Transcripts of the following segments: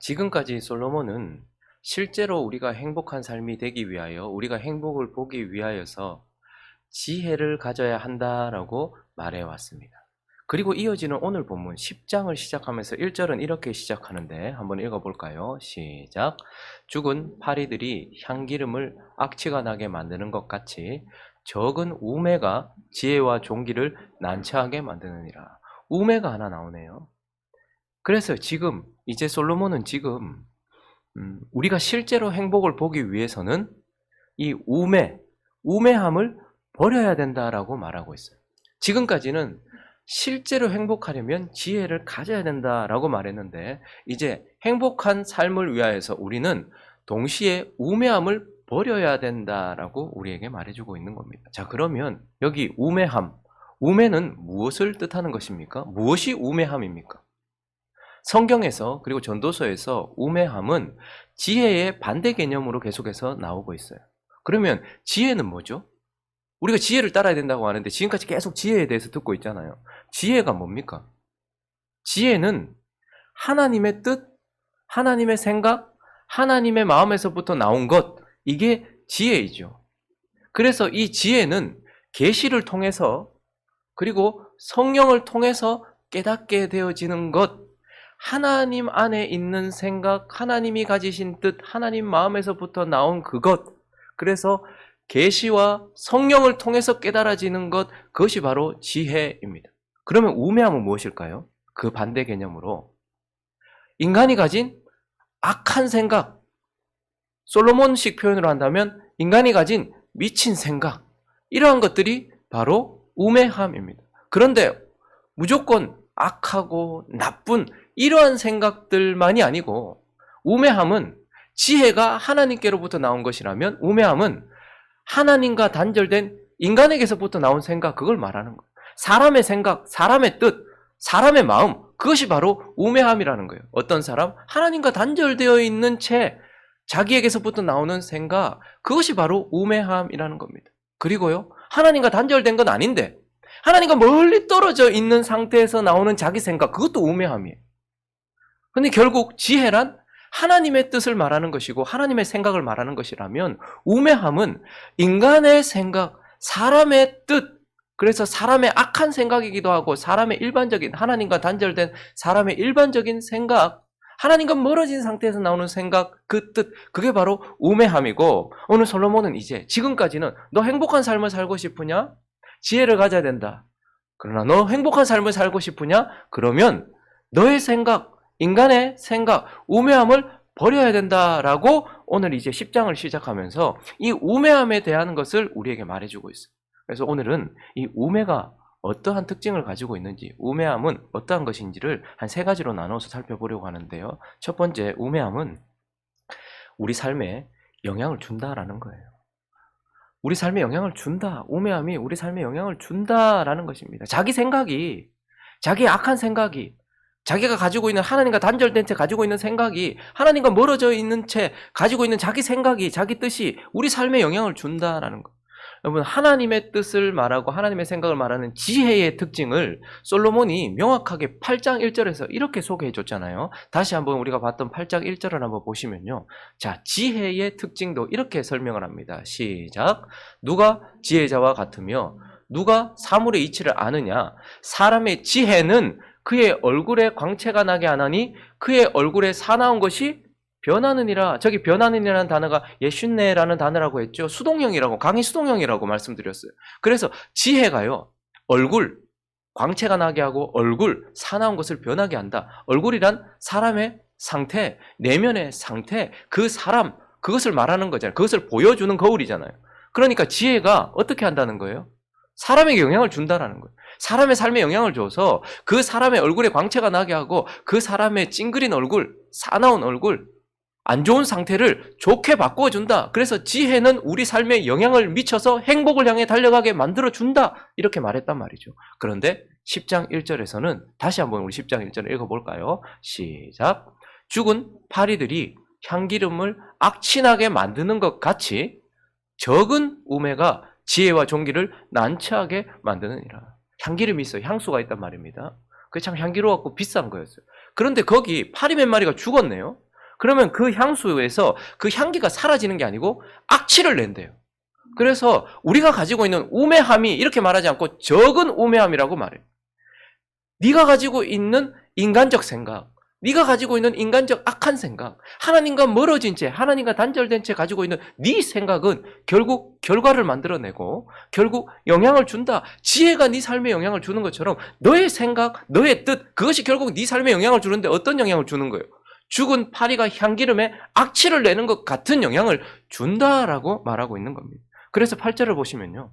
지금까지 솔로몬은 실제로 우리가 행복한 삶이 되기 위하여 우리가 행복을 보기 위하여서 지혜를 가져야 한다라고 말해 왔습니다. 그리고 이어지는 오늘 본문 10장을 시작하면서 1절은 이렇게 시작하는데 한번 읽어볼까요? 시작. 죽은 파리들이 향기름을 악취가 나게 만드는 것 같이 적은 우매가 지혜와 종기를 난처하게 만드느니라. 우매가 하나 나오네요. 그래서 지금 이제 솔로몬은 지금 음, 우리가 실제로 행복을 보기 위해서는 이 우매, 우매함을 버려야 된다라고 말하고 있어요. 지금까지는 실제로 행복하려면 지혜를 가져야 된다라고 말했는데 이제 행복한 삶을 위하여서 우리는 동시에 우매함을 버려야 된다라고 우리에게 말해주고 있는 겁니다. 자, 그러면 여기 우매함, 우매는 무엇을 뜻하는 것입니까? 무엇이 우매함입니까? 성경에서 그리고 전도서에서 우매함은 지혜의 반대 개념으로 계속해서 나오고 있어요. 그러면 지혜는 뭐죠? 우리가 지혜를 따라야 된다고 하는데 지금까지 계속 지혜에 대해서 듣고 있잖아요. 지혜가 뭡니까? 지혜는 하나님의 뜻, 하나님의 생각, 하나님의 마음에서부터 나온 것, 이게 지혜이죠. 그래서 이 지혜는 계시를 통해서 그리고 성령을 통해서 깨닫게 되어지는 것, 하나님 안에 있는 생각, 하나님이 가지신 뜻, 하나님 마음에서부터 나온 그것. 그래서 계시와 성령을 통해서 깨달아지는 것, 그것이 바로 지혜입니다. 그러면 우매함은 무엇일까요? 그 반대 개념으로 인간이 가진 악한 생각, 솔로몬식 표현으로 한다면 인간이 가진 미친 생각, 이러한 것들이 바로 우매함입니다. 그런데 무조건 악하고 나쁜 이러한 생각들만이 아니고 우매함은 지혜가 하나님께로부터 나온 것이라면 우매함은 하나님과 단절된 인간에게서부터 나온 생각 그걸 말하는 거예요. 사람의 생각, 사람의 뜻, 사람의 마음 그것이 바로 우매함이라는 거예요. 어떤 사람 하나님과 단절되어 있는 채 자기에게서부터 나오는 생각 그것이 바로 우매함이라는 겁니다. 그리고요 하나님과 단절된 건 아닌데 하나님과 멀리 떨어져 있는 상태에서 나오는 자기 생각 그것도 우매함이에요. 근데 결국 지혜란 하나님의 뜻을 말하는 것이고 하나님의 생각을 말하는 것이라면 우매함은 인간의 생각, 사람의 뜻, 그래서 사람의 악한 생각이기도 하고 사람의 일반적인 하나님과 단절된 사람의 일반적인 생각, 하나님과 멀어진 상태에서 나오는 생각, 그 뜻, 그게 바로 우매함이고 오늘 솔로몬은 이제 지금까지는 너 행복한 삶을 살고 싶으냐? 지혜를 가져야 된다. 그러나 너 행복한 삶을 살고 싶으냐? 그러면 너의 생각, 인간의 생각, 우매함을 버려야 된다라고 오늘 이제 10장을 시작하면서 이 우매함에 대한 것을 우리에게 말해주고 있어요. 그래서 오늘은 이 우매가 어떠한 특징을 가지고 있는지, 우매함은 어떠한 것인지를 한 세 가지로 나눠서 살펴보려고 하는데요. 첫 번째, 우매함은 우리 삶에 영향을 준다라는 거예요. 우리 삶에 영향을 준다. 우매함이 우리 삶에 영향을 준다라는 것입니다. 자기 생각이, 자기 악한 생각이, 자기가 가지고 있는 하나님과 단절된 채 가지고 있는 생각이 하나님과 멀어져 있는 채 가지고 있는 자기 생각이 자기 뜻이 우리 삶에 영향을 준다라는 것. 여러분 하나님의 뜻을 말하고 하나님의 생각을 말하는 지혜의 특징을 솔로몬이 명확하게 8장 1절에서 이렇게 소개해 줬잖아요. 다시 한번 우리가 봤던 8장 1절을 한번 보시면요. 자, 지혜의 특징도 이렇게 설명을 합니다. 시작. 누가 지혜자와 같으며 누가 사물의 이치를 아느냐? 사람의 지혜는 그의 얼굴에 광채가 나게 하나니 그의 얼굴에 사나운 것이 변하느니라. 저기 변하느니라는 단어가 예슌네라는 단어라고 했죠. 수동형이라고 강의 수동형이라고 말씀드렸어요. 그래서 지혜가요. 얼굴 광채가 나게 하고 얼굴 사나운 것을 변하게 한다. 얼굴이란 사람의 상태, 내면의 상태, 그 사람 그것을 말하는 거잖아요. 그것을 보여주는 거울이잖아요. 그러니까 지혜가 어떻게 한다는 거예요? 사람에게 영향을 준다라는 거예요. 사람의 삶에 영향을 줘서 그 사람의 얼굴에 광채가 나게 하고 그 사람의 찡그린 얼굴, 사나운 얼굴, 안 좋은 상태를 좋게 바꿔준다. 그래서 지혜는 우리 삶에 영향을 미쳐서 행복을 향해 달려가게 만들어준다. 이렇게 말했단 말이죠. 그런데 10장 1절에서는 다시 한번 우리 10장 1절을 읽어볼까요? 시작. 죽은 파리들이 향기름을 악친하게 만드는 것 같이 적은 우매가 지혜와 종기를 난처하게 만드느니라. 향기름이 있어요. 향수가 있단 말입니다. 그게 참 향기로웠고 비싼 거였어요. 그런데 거기 파리 몇 마리가 죽었네요. 그러면 그 향수에서 그 향기가 사라지는 게 아니고 악취를 낸대요. 그래서 우리가 가지고 있는 우매함이 이렇게 말하지 않고 적은 우매함이라고 말해요. 네가 가지고 있는 인간적 생각, 네가 가지고 있는 인간적 악한 생각, 하나님과 멀어진 채, 하나님과 단절된 채 가지고 있는 네 생각은 결국 결과를 만들어내고 결국 영향을 준다. 지혜가 네 삶에 영향을 주는 것처럼 너의 생각, 너의 뜻, 그것이 결국 네 삶에 영향을 주는데 어떤 영향을 주는 거예요? 죽은 파리가 향기름에 악취를 내는 것 같은 영향을 준다라고 말하고 있는 겁니다. 그래서 8절을 보시면요.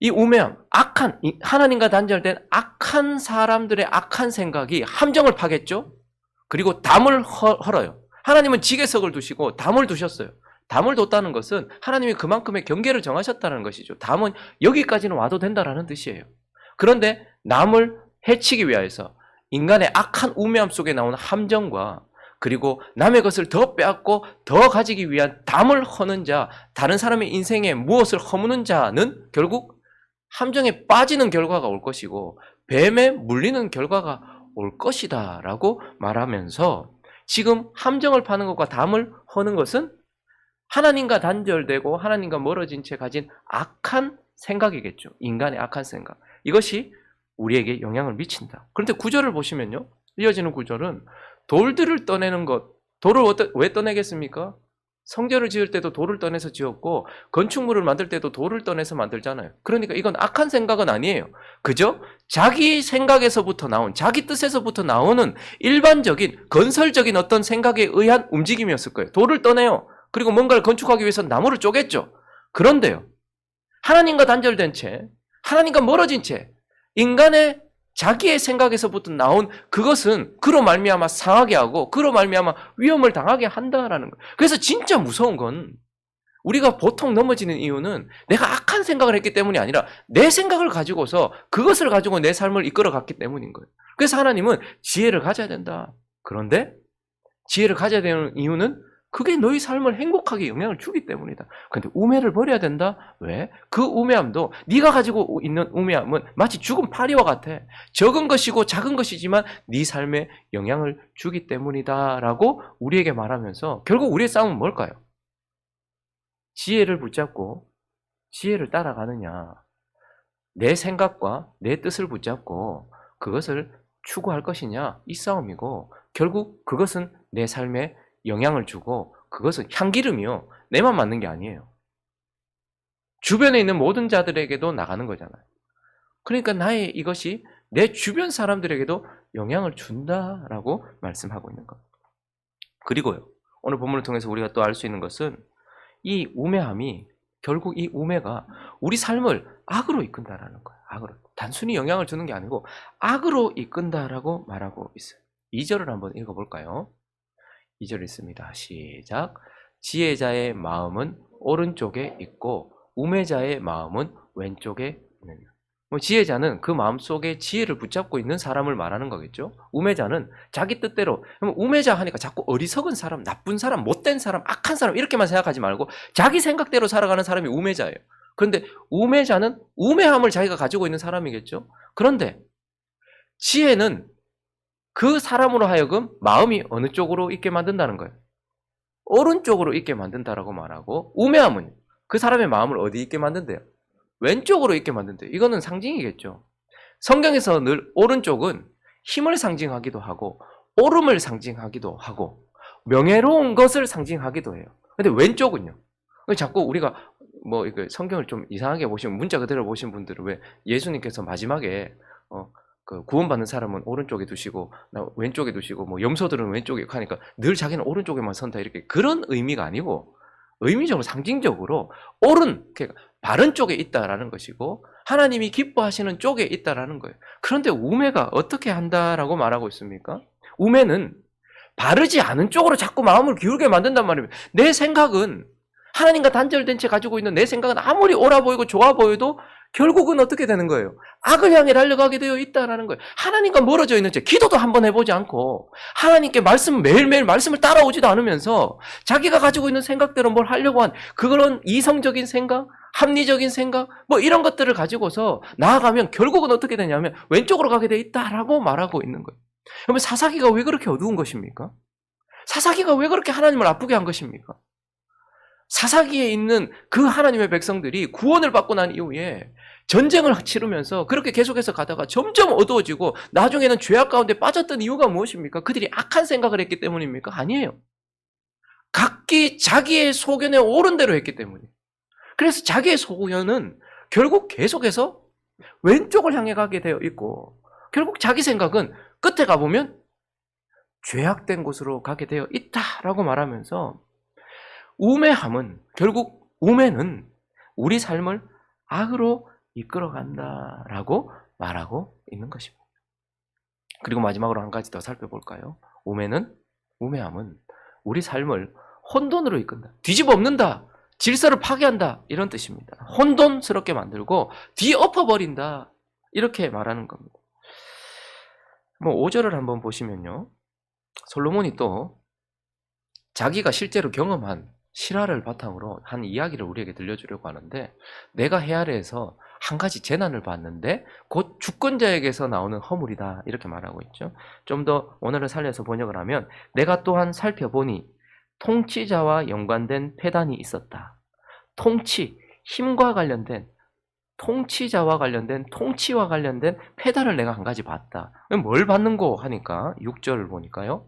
이 우매함, 악한, 이 하나님과 단절된 악한 사람들의 악한 생각이 함정을 파겠죠? 그리고 담을 허- 헐어요. 하나님은 지게석을 두시고 담을 두셨어요. 담을 뒀다는 것은 하나님이 그만큼의 경계를 정하셨다는 것이죠. 담은 여기까지는 와도 된다라는 뜻이에요. 그런데 남을 해치기 위하여서 인간의 악한 우매함 속에 나오는 함정과 그리고 남의 것을 더 빼앗고 더 가지기 위한 담을 허는 자, 다른 사람의 인생에 무엇을 허무는 자는 결국 함정에 빠지는 결과가 올 것이고 뱀에 물리는 결과가 올 것이다 라고 말하면서 지금 함정을 파는 것과 담을 허는 것은 하나님과 단절되고 하나님과 멀어진 채 가진 악한 생각이겠죠. 인간의 악한 생각. 이것이 우리에게 영향을 미친다. 그런데 구절을 보시면요. 이어지는 구절은 돌들을 떠내는 것. 돌을 왜 떠내겠습니까? 성전을 지을 때도 돌을 떠내서 지었고 건축물을 만들 때도 돌을 떠내서 만들잖아요. 그러니까 이건 악한 생각은 아니에요. 그죠? 자기 생각에서부터 나온 자기 뜻에서부터 나오는 일반적인 건설적인 어떤 생각에 의한 움직임이었을 거예요. 돌을 떠내요. 그리고 뭔가를 건축하기 위해서 나무를 쪼갰죠. 그런데요. 하나님과 단절된 채, 하나님과 멀어진 채, 인간의 자기의 생각에서부터 나온 그것은 그로 말미암아 상하게 하고 그로 말미암아 위험을 당하게 한다라는 거예요. 그래서 진짜 무서운 건 우리가 보통 넘어지는 이유는 내가 악한 생각을 했기 때문이 아니라 내 생각을 가지고서 그것을 가지고 내 삶을 이끌어 갔기 때문인 거예요. 그래서 하나님은 지혜를 가져야 된다. 그런데 지혜를 가져야 되는 이유는 그게 너희 삶을 행복하게 영향을 주기 때문이다. 근데 우매를 버려야 된다? 왜? 그 우매함도 네가 가지고 있는 우매함은 마치 죽은 파리와 같아. 적은 것이고 작은 것이지만 네 삶에 영향을 주기 때문이다라고 우리에게 말하면서 결국 우리의 싸움은 뭘까요? 지혜를 붙잡고 지혜를 따라가느냐. 내 생각과 내 뜻을 붙잡고 그것을 추구할 것이냐. 이 싸움이고 결국 그것은 내 삶에 영향을 주고 그것은 향기름이요. 내만 맞는 게 아니에요. 주변에 있는 모든 자들에게도 나가는 거잖아요. 그러니까 나의 이것이 내 주변 사람들에게도 영향을 준다라고 말씀하고 있는 겁니다. 그리고요. 오늘 본문을 통해서 우리가 또 알 수 있는 것은 이 우매함이 결국 이 우매가 우리 삶을 악으로 이끈다라는 거예요. 악으로. 단순히 영향을 주는 게 아니고 악으로 이끈다라고 말하고 있어요. 2절을 한번 읽어볼까요? 2절 있습니다. 시작. 지혜자의 마음은 오른쪽에 있고 우매자의 마음은 왼쪽에 있느냐. 뭐 지혜자는 그 마음 속에 지혜를 붙잡고 있는 사람을 말하는 거겠죠. 우매자는 자기 뜻대로. 우매자 하니까 자꾸 어리석은 사람, 나쁜 사람, 못된 사람, 악한 사람 이렇게만 생각하지 말고 자기 생각대로 살아가는 사람이 우매자예요. 그런데 우매자는 우매함을 자기가 가지고 있는 사람이겠죠. 그런데 지혜는 그 사람으로 하여금 마음이 어느 쪽으로 있게 만든다는 거예요. 오른쪽으로 있게 만든다라고 말하고 우매함은 그 사람의 마음을 어디 있게 만든대요? 왼쪽으로 있게 만든대요. 이거는 상징이겠죠. 성경에서 늘 오른쪽은 힘을 상징하기도 하고 오름을 상징하기도 하고 명예로운 것을 상징하기도 해요. 근데 왼쪽은요. 자꾸 우리가 뭐 성경을 좀 이상하게 보시면 문자 그대로 보신 분들은 왜 예수님께서 마지막에 어, 그 구원받는 사람은 오른쪽에 두시고 나 왼쪽에 두시고 뭐 염소들은 왼쪽에 하니까 늘 자기는 오른쪽에만 선다 이렇게 그런 의미가 아니고 의미적으로 상징적으로 옳은 그러니까 바른 쪽에 있다라는 것이고 하나님이 기뻐하시는 쪽에 있다라는 거예요. 그런데 우매가 어떻게 한다라고 말하고 있습니까? 우매는 바르지 않은 쪽으로 자꾸 마음을 기울게 만든단 말이에요. 내 생각은 하나님과 단절된 채 가지고 있는 내 생각은 아무리 옳아 보이고 좋아 보여도 결국은 어떻게 되는 거예요? 악을 향해 달려가게 되어 있다라는 거예요. 하나님과 멀어져 있는 채 기도도 한번 해보지 않고 하나님께 말씀 매일매일 말씀을 따라오지도 않으면서 자기가 가지고 있는 생각대로 뭘 하려고 한 그런 이성적인 생각, 합리적인 생각 뭐 이런 것들을 가지고서 나아가면 결국은 어떻게 되냐면 왼쪽으로 가게 되어 있다라고 말하고 있는 거예요. 그러면 사사기가 왜 그렇게 어두운 것입니까? 사사기가 왜 그렇게 하나님을 아프게 한 것입니까? 사사기에 있는 그 하나님의 백성들이 구원을 받고 난 이후에 전쟁을 치르면서 그렇게 계속해서 가다가 점점 어두워지고 나중에는 죄악 가운데 빠졌던 이유가 무엇입니까? 그들이 악한 생각을 했기 때문입니까? 아니에요. 각기 자기의 소견에 옳은 대로 했기 때문이에요. 그래서 자기의 소견은 결국 계속해서 왼쪽을 향해 가게 되어 있고 결국 자기 생각은 끝에 가보면 죄악된 곳으로 가게 되어 있다라고 말하면서 우매함은 결국 우매는 우리 삶을 악으로 이끌어간다라고 말하고 있는 것입니다. 그리고 마지막으로 한 가지 더 살펴볼까요? 우매는 우매함은 우리 삶을 혼돈으로 이끈다. 뒤집어 엎는다. 질서를 파괴한다. 이런 뜻입니다. 혼돈스럽게 만들고 뒤엎어 버린다. 이렇게 말하는 겁니다. 뭐 5절을 한번 보시면요. 솔로몬이 또 자기가 실제로 경험한 실화를 바탕으로 한 이야기를 우리에게 들려주려고 하는데 내가 헤아려서 한 가지 재난을 봤는데 곧 주권자에게서 나오는 허물이다 이렇게 말하고 있죠. 좀더 원어를 살려서 번역을 하면 내가 또한 살펴보니 통치자와 연관된 폐단이 있었다. 통치, 힘과 관련된 통치자와 관련된 통치와 관련된 폐단을 내가 한 가지 봤다. 뭘 받는고 하니까 6절을 보니까요.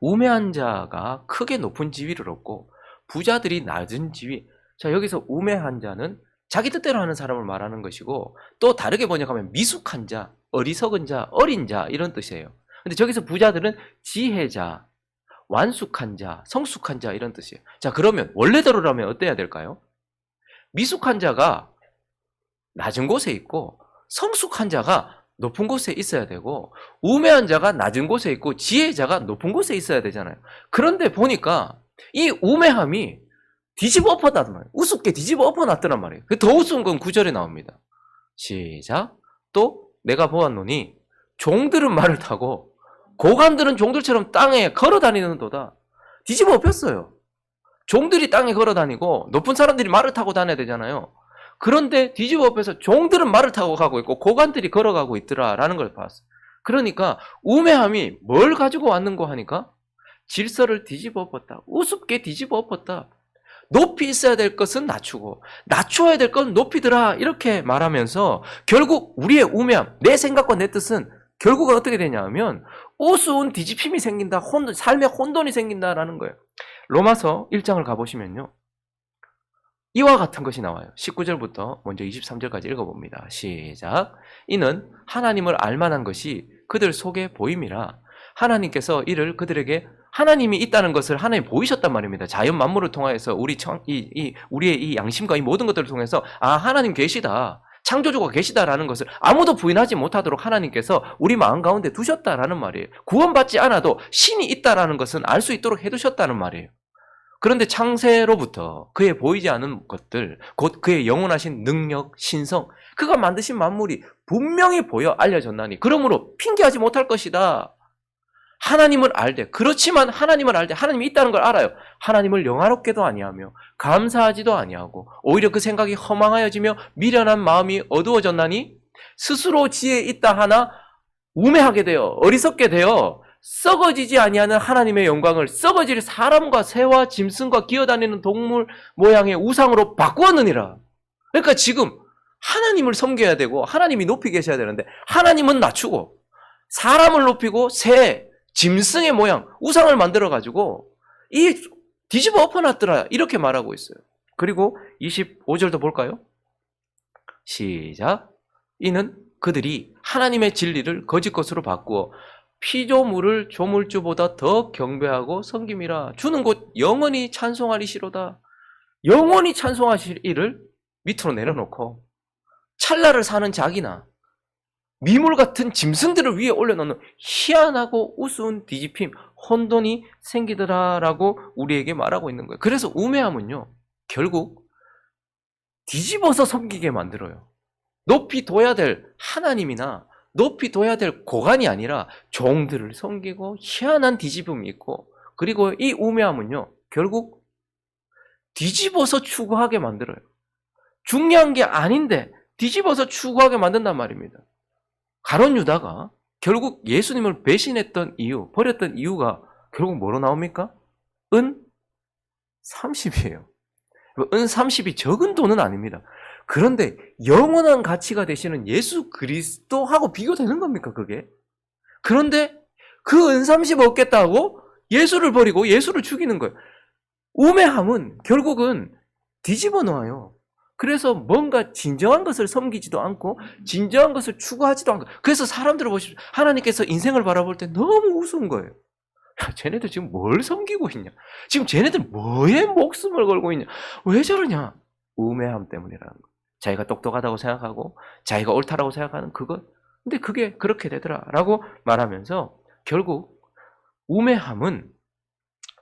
우매한 자가 크게 높은 지위를 얻고 부자들이 낮은 지위. 자, 여기서 우매한 자는 자기 뜻대로 하는 사람을 말하는 것이고 또 다르게 번역하면 미숙한 자, 어리석은 자, 어린 자 이런 뜻이에요. 근데 저기서 부자들은 지혜자, 완숙한 자, 성숙한 자 이런 뜻이에요. 자, 그러면 원래대로라면 어때야 될까요? 미숙한 자가 낮은 곳에 있고 성숙한 자가 높은 곳에 있어야 되고 우매한 자가 낮은 곳에 있고 지혜자가 높은 곳에 있어야 되잖아요. 그런데 보니까 이 우매함이 뒤집어 엎었단 말이에요. 우습게 뒤집어 엎어놨더란 말이에요. 그더 우스운 건 구절에 나옵니다. 시작. 또 내가 보았노니 종들은 말을 타고 고관들은 종들처럼 땅에 걸어 다니는 도다. 뒤집어 엎였어요. 종들이 땅에 걸어 다니고 높은 사람들이 말을 타고 다녀야 되잖아요. 그런데 뒤집어 엎여서 종들은 말을 타고 가고 있고 고관들이 걸어가고 있더라라는 걸 봤어요. 그러니까 우매함이 뭘 가지고 왔는고 하니까 질서를 뒤집어 엎었다. 우습게 뒤집어 엎었다. 높이 있어야 될 것은 낮추고 낮추어야 될 건 높이더라 이렇게 말하면서 결국 우리의 우매함, 내 생각과 내 뜻은 결국은 어떻게 되냐면 우스운 뒤집힘이 생긴다. 혼, 삶의 혼돈이 생긴다라는 거예요. 로마서 1장을 가보시면요. 이와 같은 것이 나와요. 19절부터 먼저 23절까지 읽어봅니다. 시작. 이는 하나님을 알만한 것이 그들 속에 보임이라 하나님께서 이를 그들에게 하나님이 있다는 것을 하나님 보이셨단 말입니다. 자연 만물을 통하여서 우리 청, 이, 이, 우리의 이 양심과 이 모든 것들을 통해서 아, 하나님 계시다. 창조주가 계시다라는 것을 아무도 부인하지 못하도록 하나님께서 우리 마음 가운데 두셨다라는 말이에요. 구원받지 않아도 신이 있다라는 것은 알 수 있도록 해두셨다는 말이에요. 그런데 창세로부터 그의 보이지 않은 것들, 곧 그의 영원하신 능력, 신성, 그가 만드신 만물이 분명히 보여 알려졌나니 그러므로 핑계하지 못할 것이다. 하나님을 알되 그렇지만 하나님을 알되 하나님이 있다는 걸 알아요. 하나님을 영화롭게도 아니하며 감사하지도 아니하고 오히려 그 생각이 허망하여지며 미련한 마음이 어두워졌나니 스스로 지혜 있다 하나 우매하게 되어 어리석게 되어 썩어지지 아니하는 하나님의 영광을 썩어질 사람과 새와 짐승과 기어다니는 동물 모양의 우상으로 바꾸었느니라. 그러니까 지금 하나님을 섬겨야 되고 하나님이 높이 계셔야 되는데 하나님은 낮추고 사람을 높이고 새, 짐승의 모양, 우상을 만들어 가지고 이 뒤집어 엎어놨더라 이렇게 말하고 있어요. 그리고 25절도 볼까요? 시작. 이는 그들이 하나님의 진리를 거짓 것으로 바꾸어 피조물을 조물주보다 더 경배하고 섬김이라 주는 곳 영원히 찬송하리시로다. 영원히 찬송하실 이를 밑으로 내려놓고 찰나를 사는 자기나 미물 같은 짐승들을 위에 올려놓는 희한하고 우스운 뒤집힘, 혼돈이 생기더라라고 우리에게 말하고 있는 거예요. 그래서 우매함은요, 결국 뒤집어서 섬기게 만들어요. 높이 둬야 될 하나님이나 높이 둬야 될 고관이 아니라 종들을 섬기고 희한한 뒤집음이 있고 그리고 이 우매함은요 결국 뒤집어서 추구하게 만들어요. 중요한 게 아닌데 뒤집어서 추구하게 만든단 말입니다. 가론 유다가 결국 예수님을 배신했던 이유, 버렸던 이유가 결국 뭐로 나옵니까? 은 30이에요. 은 30이 적은 돈은 아닙니다. 그런데 영원한 가치가 되시는 예수 그리스도하고 비교되는 겁니까, 그게? 그런데 그은30 얻겠다고 예수를 버리고 예수를 죽이는 거예요. 우매함은 결국은 뒤집어 놓아요. 그래서 뭔가 진정한 것을 섬기지도 않고 진정한 것을 추구하지도 않고 그래서 사람들을 보십시오. 하나님께서 인생을 바라볼 때 너무 우스운 거예요. 야, 쟤네들 지금 뭘 섬기고 있냐? 지금 쟤네들 뭐에 목숨을 걸고 있냐? 왜 저러냐? 우매함 때문이라는 거. 자기가 똑똑하다고 생각하고 자기가 옳다라고 생각하는 그것. 근데 그게 그렇게 되더라라고 말하면서 결국 우매함은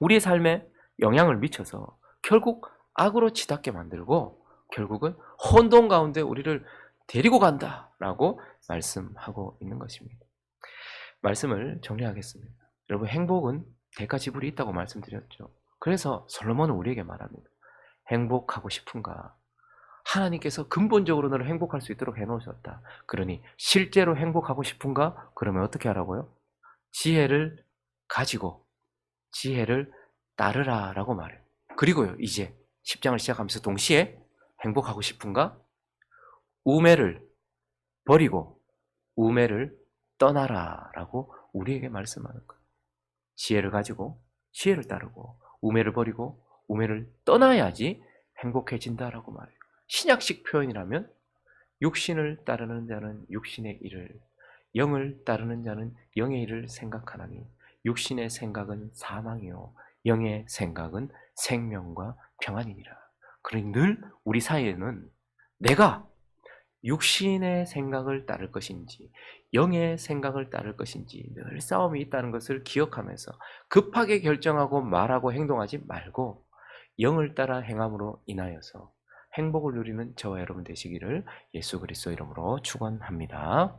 우리의 삶에 영향을 미쳐서 결국 악으로 치닫게 만들고 결국은 혼돈 가운데 우리를 데리고 간다라고 말씀하고 있는 것입니다. 말씀을 정리하겠습니다. 여러분 행복은 대가 지불이 있다고 말씀드렸죠. 그래서 솔로몬은 우리에게 말합니다. 행복하고 싶은가? 하나님께서 근본적으로 너를 행복할 수 있도록 해놓으셨다. 그러니 실제로 행복하고 싶은가? 그러면 어떻게 하라고요? 지혜를 가지고 지혜를 따르라 라고 말해요. 그리고요 이제 10장을 시작하면서 동시에 행복하고 싶은가? 우매를 버리고 우매를 떠나라 라고 우리에게 말씀하는 거예요. 지혜를 가지고 지혜를 따르고 우매를 버리고 우매를 떠나야지 행복해진다라고 말해요. 신약식 표현이라면 육신을 따르는 자는 육신의 일을 영을 따르는 자는 영의 일을 생각하나니 육신의 생각은 사망이요 영의 생각은 생명과 평안이니라. 그러니 늘 우리 사이에는 내가 육신의 생각을 따를 것인지 영의 생각을 따를 것인지 늘 싸움이 있다는 것을 기억하면서 급하게 결정하고 말하고 행동하지 말고 영을 따라 행함으로 인하여서 행복을 누리는 저와 여러분 되시기를 예수 그리스도 이름으로 축원합니다.